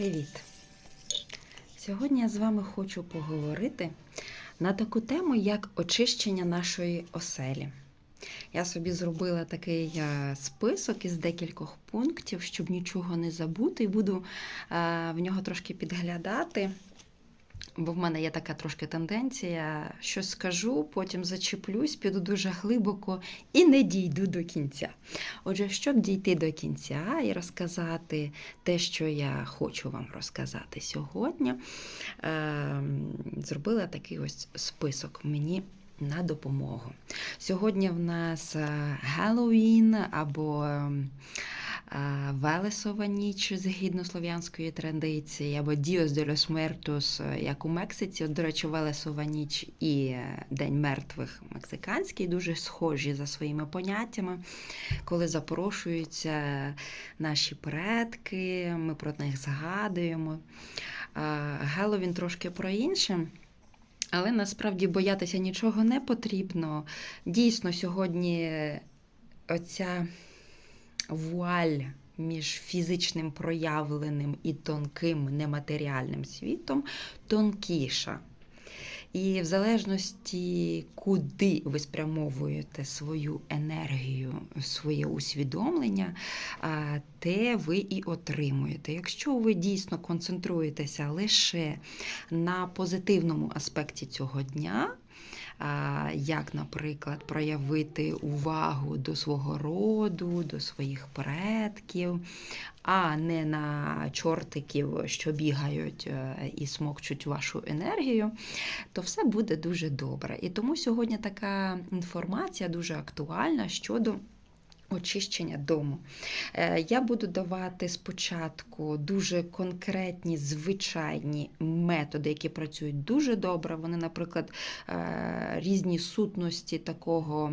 Привіт! Сьогодні я з вами хочу поговорити на таку тему, як очищення нашої оселі. Я собі зробила такий е, список із декількох пунктів, щоб нічого не забути, і буду е, в нього трошки підглядати. Бо в мене є така трошки тенденція, щось скажу, потім зачеплюсь, піду дуже глибоко і не дійду до кінця. Отже, щоб дійти до кінця і розказати те, що я хочу вам розказати сьогодні, е, зробила такий ось список мені на допомогу. Сьогодні в нас Геловін або е, Велесова ніч згідно слов'янської традиції, або Dios de los Muertos, як у Мексиці. От, До речі, Велесова ніч і е, День мертвих мексиканський дуже схожі за своїми поняттями, коли запрошуються наші предки, ми про них згадуємо. Геловін трошки про інше. Але насправді боятися нічого не потрібно. Дійсно, сьогодні оця вуаль між фізичним проявленим і тонким нематеріальним світом тонкіша. І в залежності, куди ви спрямовуєте свою енергію, своє усвідомлення, те ви і отримуєте. Якщо ви дійсно концентруєтеся лише на позитивному аспекті цього дня, як, наприклад, проявити увагу до свого роду, до своїх предків, а не на чортиків, що бігають е, і смокчуть вашу енергію, то все буде дуже добре. І тому сьогодні така інформація дуже актуальна щодо. Очищення дому. Е, я буду давати спочатку дуже конкретні, звичайні методи, які працюють дуже добре. Вони, наприклад, е, різні сутності такого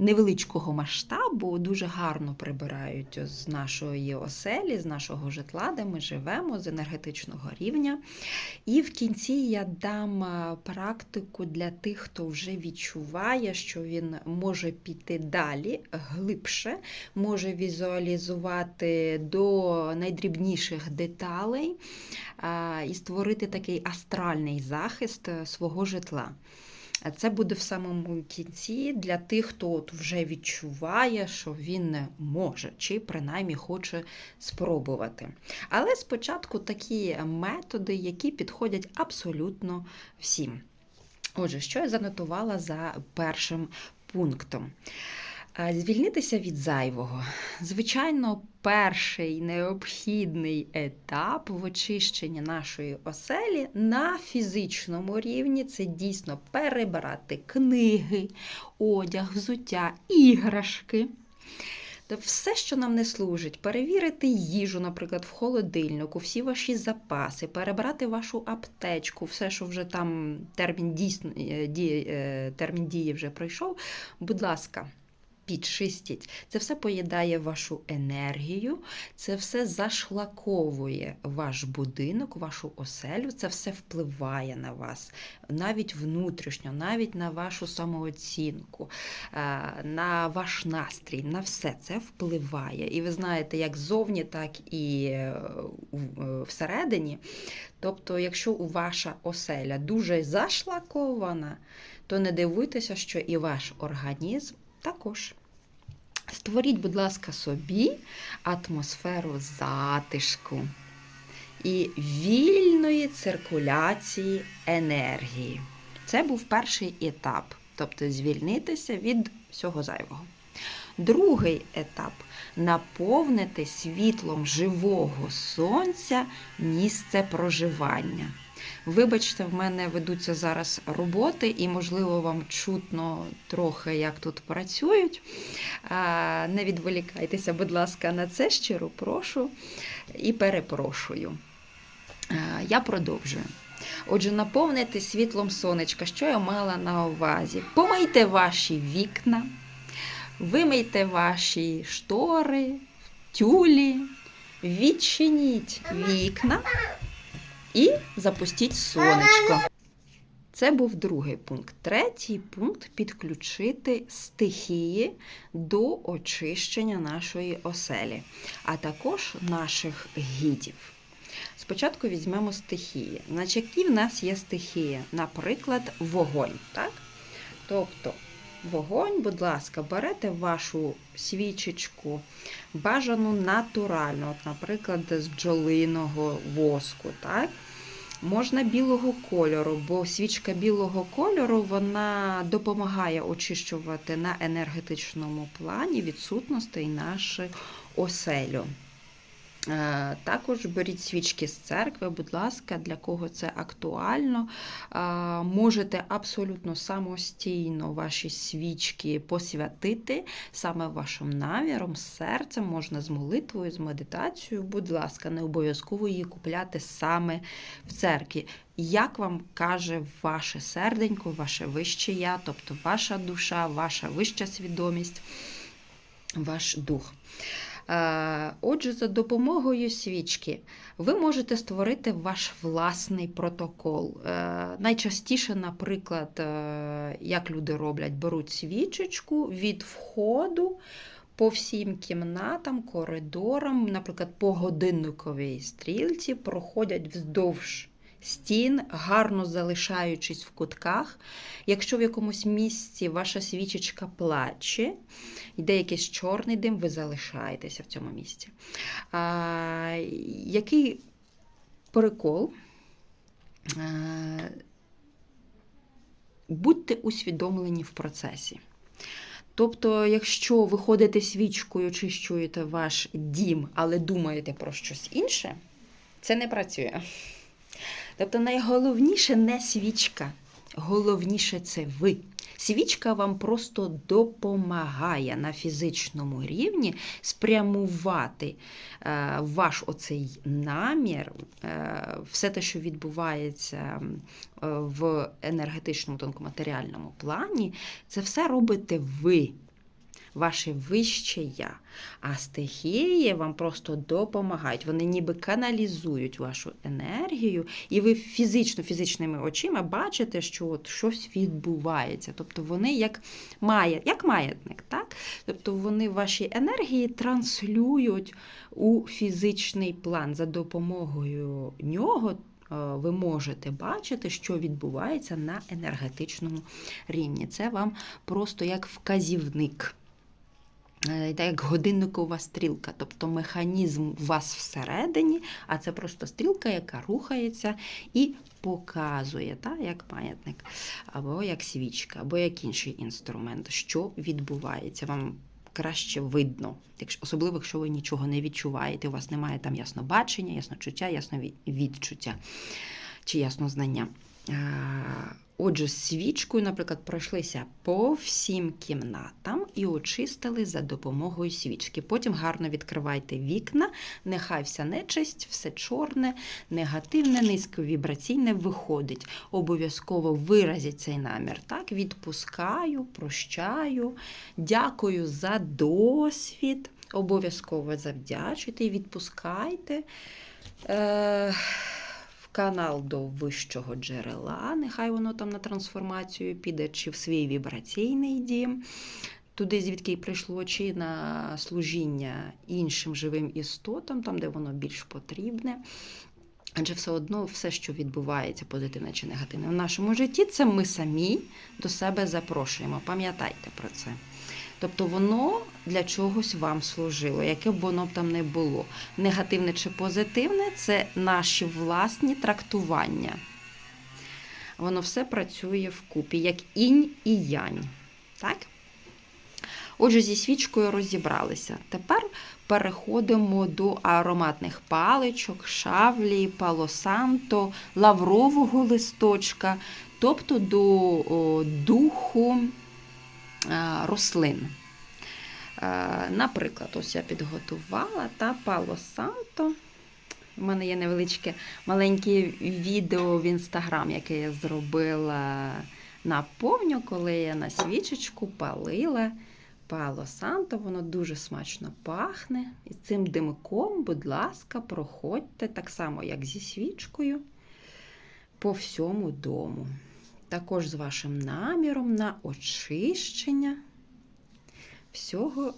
невеличкого масштабу дуже гарно прибирають з нашої оселі, з нашого житла, де ми живемо, з енергетичного рівня. І в кінці я дам практику для тих, хто вже відчуває, що він може піти далі, глибше, може візуалізувати до найдрібніших деталей і створити такий астральний захист е, свого житла. Це буде в самому кінці для тих, хто от вже відчуває, що він може, чи принаймні хоче спробувати. Але спочатку такі методи, які підходять абсолютно всім. Отже, що я занотувала за першим пунктом? Звільнитися від зайвого. Звичайно, перший необхідний етап в очищенні нашої оселі на фізичному рівні це дійсно перебирати книги, одяг, взуття, іграшки. Все, що нам не служить, перевірити їжу, наприклад, в холодильнику, всі ваші запаси, перебрати вашу аптечку, все, що вже там термін дійсно, е, дії, е, термін дії вже пройшов. Будь ласка, підчистіть. Це все поїдає вашу енергію, це все зашлаковує ваш будинок, вашу оселю, це все впливає на вас, навіть внутрішньо, навіть на вашу самооцінку, е, на ваш настрій, на все це впливає. І ви знаєте, як ззовні, так і е, е, всередині. Тобто, якщо ваша оселя дуже зашлакована, то не дивуйтеся, що і ваш організм також. Створіть, будь ласка, собі атмосферу затишку і вільної циркуляції енергії. Це був перший етап, тобто звільнитися від всього зайвого. Другий етап наповнити світлом живого сонця місце проживання. Вибачте, в мене ведуться зараз роботи, і, можливо, вам чутно трохи, як тут працюють. Не відволікайтеся, будь ласка, на це щиро прошу і перепрошую. Я продовжую. Отже, наповнити світлом сонечка, що я мала на увазі. Помийте ваші вікна, вимийте ваші штори, тюлі, відчиніть вікна і запустіть сонечко. Це був другий пункт. Третій пункт підключити стихії до очищення нашої оселі, а також наших гідів. Спочатку візьмемо стихії. Значить, які в нас є стихії? Наприклад, вогонь. Так? Тобто, вогонь, будь ласка, берете вашу свічечку, бажану натуральну, от, наприклад, з бджолиного воску. Так? Можна білого кольору, бо свічка білого кольору вона допомагає очищувати на енергетичному плані відсутностей нашу оселю. Е, Також беріть свічки з церкви, будь ласка, для кого це актуально. Е, Можете абсолютно самостійно ваші свічки посвятити саме вашим наміром, серцем, можна з молитвою, з медитацією. Будь ласка, не обов'язково її купляти саме в церкві. Як вам каже ваше серденько, ваше вище я, тобто ваша душа, ваша вища свідомість, ваш дух. Е, Отже, за допомогою свічки ви можете створити ваш власний протокол. Е, Найчастіше, наприклад, е, як люди роблять, беруть свічечку від входу по всім кімнатам, коридорам, наприклад, по годинниковій стрілці, проходять вздовж стін, гарно залишаючись в кутках. Якщо в якомусь місці ваша свічечка плаче, йде якийсь чорний дим, ви залишаєтеся в цьому місці. А, який прикол? А, будьте усвідомлені в процесі. Тобто, якщо ви ходите свічкою, очищуєте ваш дім, але думаєте про щось інше, це не працює. Тобто найголовніше не свічка, головніше це ви. Свічка вам просто допомагає на фізичному рівні спрямувати е, ваш оцей намір, е, все те, що відбувається е, в енергетичному тонкоматеріальному плані, це все робите ви ваше вище я. А стихії вам просто допомагають. Вони ніби каналізують вашу енергію, і ви фізично, фізичними очима бачите, що от щось відбувається. Тобто вони як має, як маятник, так? Тобто вони ваші енергії транслюють у фізичний план за допомогою нього. Ви можете бачити, що відбувається на енергетичному рівні. Це вам просто як вказівник. Е, як годинникова стрілка, тобто механізм у вас всередині, а це просто стрілка, яка рухається і показує, та, як маятник, або як свічка, або як інший інструмент, що відбувається. Вам краще видно, особливо, якщо ви нічого не відчуваєте, у вас немає там яснобачення, ясночуття, ясновідчуття чи яснознання. Отже, свічкою, наприклад, пройшлися по всім кімнатам і очистили за допомогою свічки. Потім гарно відкривайте вікна, нехай вся нечисть, все чорне, негативне, низьковібраційне виходить. Обов'язково виразіть цей намір. Так, Відпускаю, прощаю, дякую за досвід. Обов'язково завдячуйте і відпускайте. Е канал до вищого джерела, нехай воно там на трансформацію піде, чи в свій вібраційний дім, туди, звідки й прийшло, чи на служіння іншим живим істотам, там, де воно більш потрібне. Адже все одно все, що відбувається, позитивне чи негативне в нашому житті, це ми самі до себе запрошуємо. Пам'ятайте про це. Тобто воно для чогось вам служило, яке б воно б там не було. Негативне чи позитивне це наші власні трактування. Воно все працює вкупі, як інь і янь. Так? Отже, зі свічкою розібралися. Тепер переходимо до ароматних паличок, шавлі, палосанто, лаврового листочка, тобто до духу рослин. Наприклад, ось я підготувала та Пало Санто. У мене є невеличке маленьке відео в інстаграм, яке я зробила на повню, коли я на свічечку палила Пало Санто. Воно дуже смачно пахне. І цим димком, будь ласка, проходьте так само, як зі свічкою, по всьому дому також з вашим наміром на очищення всього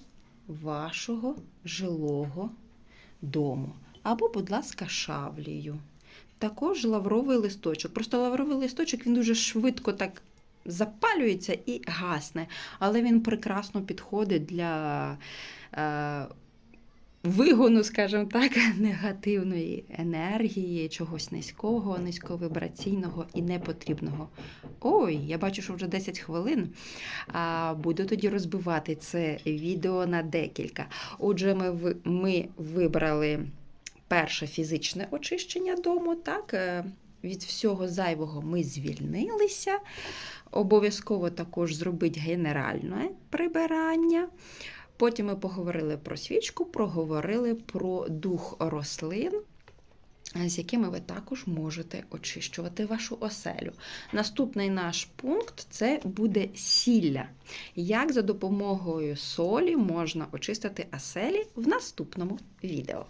вашого жилого дому. або, будь ласка, шавлію. Також лавровий листочок. Просто лавровий листочок він дуже швидко так запалюється і гасне, але він прекрасно підходить для е, вигону, скажімо так, негативної енергії, чогось низького, низьковибраційного і непотрібного. Ой, я бачу, що вже 10 хвилин. А, буду тоді розбивати це відео на декілька. Отже, ми, ми вибрали перше фізичне очищення дому, так? е, Від всього зайвого ми звільнилися. Обов'язково також зробити генеральне прибирання. Потім ми поговорили про свічку, проговорили про дух рослин, з якими ви також можете очищувати вашу оселю. Наступний наш пункт це буде сілля. Як за допомогою солі можна очистити оселі в наступному відео.